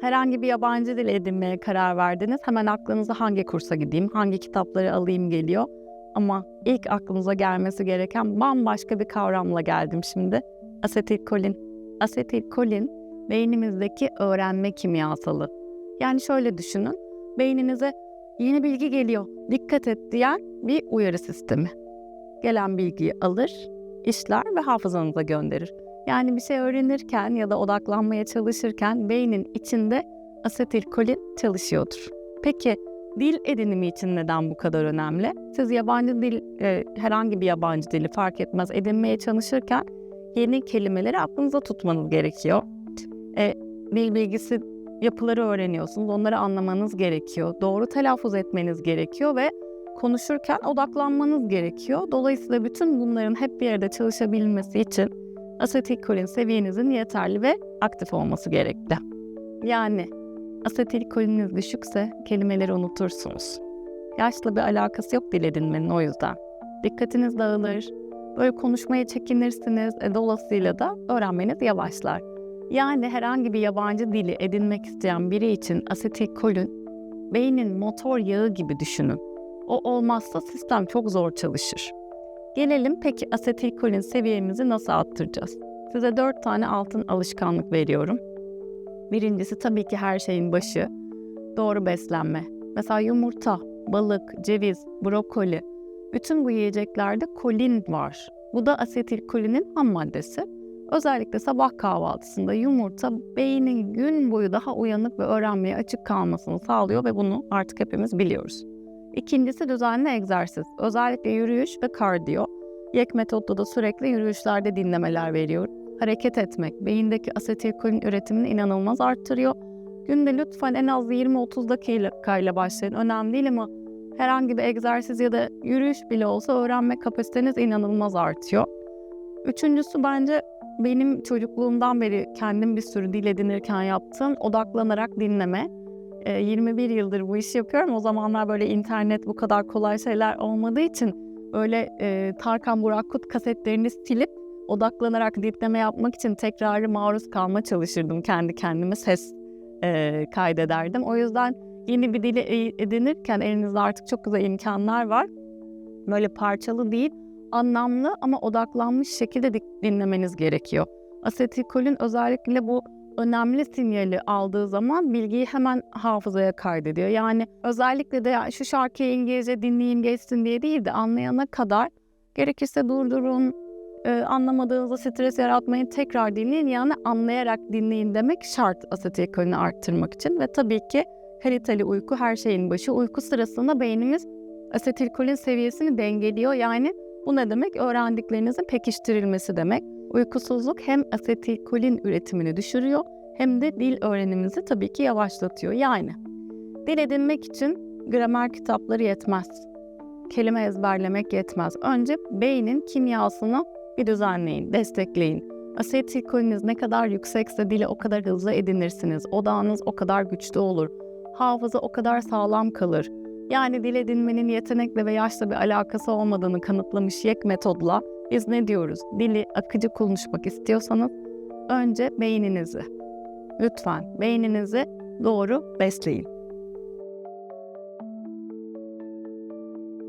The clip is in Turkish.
Herhangi bir yabancı dil edinmeye karar verdiniz. Hemen aklınıza hangi kursa gideyim, hangi kitapları alayım geliyor. Ama ilk aklınıza gelmesi gereken bambaşka bir kavramla geldim şimdi. Asetilkolin. Asetilkolin beynimizdeki öğrenme kimyasalı. Yani şöyle düşünün. Beyninize yeni bilgi geliyor. Dikkat et diyen bir uyarı sistemi. Gelen bilgiyi alır, işler ve hafızanıza gönderir. Yani bir şey öğrenirken ya da odaklanmaya çalışırken beynin içinde asetilkolin çalışıyordur. Peki dil edinimi için neden bu kadar önemli? Siz yabancı dil, e, herhangi bir yabancı dili fark etmez edinmeye çalışırken yeni kelimeleri aklınıza tutmanız gerekiyor. E, dil bilgisi yapıları öğreniyorsunuz, onları anlamanız gerekiyor. Doğru telaffuz etmeniz gerekiyor ve konuşurken odaklanmanız gerekiyor. Dolayısıyla bütün bunların hep bir arada çalışabilmesi için asetilkolin seviyenizin yeterli ve aktif olması gerekli. Yani asetilkolininiz düşükse kelimeleri unutursunuz. Yaşla bir alakası yok dil edinmenin o yüzden. Dikkatiniz dağılır, böyle konuşmaya çekinirsiniz, e, dolayısıyla da öğrenmeniz yavaşlar. Yani herhangi bir yabancı dili edinmek isteyen biri için asetilkolin beynin motor yağı gibi düşünün. O olmazsa sistem çok zor çalışır. Gelelim peki asetilkolin seviyemizi nasıl arttıracağız? Size dört tane altın alışkanlık veriyorum. Birincisi tabii ki her şeyin başı. Doğru beslenme. Mesela yumurta, balık, ceviz, brokoli. Bütün bu yiyeceklerde kolin var. Bu da asetilkolinin ham maddesi. Özellikle sabah kahvaltısında yumurta beynin gün boyu daha uyanık ve öğrenmeye açık kalmasını sağlıyor ve bunu artık hepimiz biliyoruz. İkincisi düzenli egzersiz. Özellikle yürüyüş ve kardiyo. Yek metodda da sürekli yürüyüşlerde dinlemeler veriyor. Hareket etmek beyindeki asetilkolin üretimini inanılmaz arttırıyor. Günde lütfen en az 20-30 dakikayla başlayın. Önemli değil ama herhangi bir egzersiz ya da yürüyüş bile olsa öğrenme kapasiteniz inanılmaz artıyor. Üçüncüsü bence benim çocukluğumdan beri kendim bir sürü dil edinirken yaptığım odaklanarak dinleme. 21 yıldır bu işi yapıyorum. O zamanlar böyle internet bu kadar kolay şeyler olmadığı için böyle e, Tarkan Burak Kut kasetlerini silip odaklanarak dinleme yapmak için tekrarı maruz kalma çalışırdım kendi kendime ses e, kaydederdim. O yüzden yeni bir dili edinirken elinizde artık çok güzel imkanlar var. Böyle parçalı değil, anlamlı ama odaklanmış şekilde dinlemeniz gerekiyor. Asetilkolin özellikle bu önemli sinyali aldığı zaman bilgiyi hemen hafızaya kaydediyor. Yani özellikle de şu şarkıyı İngilizce dinleyeyim geçsin diye değil de anlayana kadar gerekirse durdurun, e, anlamadığınızda stres yaratmayın, tekrar dinleyin. Yani anlayarak dinleyin demek şart asetilkolini arttırmak için. Ve tabii ki kaliteli uyku her şeyin başı. Uyku sırasında beynimiz asetilkolin seviyesini dengeliyor. Yani bu ne demek? Öğrendiklerinizin pekiştirilmesi demek. Uykusuzluk hem asetilkolin üretimini düşürüyor hem de dil öğrenimimizi tabii ki yavaşlatıyor. Yani dil edinmek için gramer kitapları yetmez. Kelime ezberlemek yetmez. Önce beynin kimyasını bir düzenleyin, destekleyin. Asetilkoliniz ne kadar yüksekse dili o kadar hızlı edinirsiniz. Odağınız o kadar güçlü olur. Hafıza o kadar sağlam kalır. Yani dil edinmenin yetenekle ve yaşla bir alakası olmadığını kanıtlamış YEK metodla biz ne diyoruz? Dili akıcı konuşmak istiyorsanız önce beyninizi, lütfen beyninizi doğru besleyin.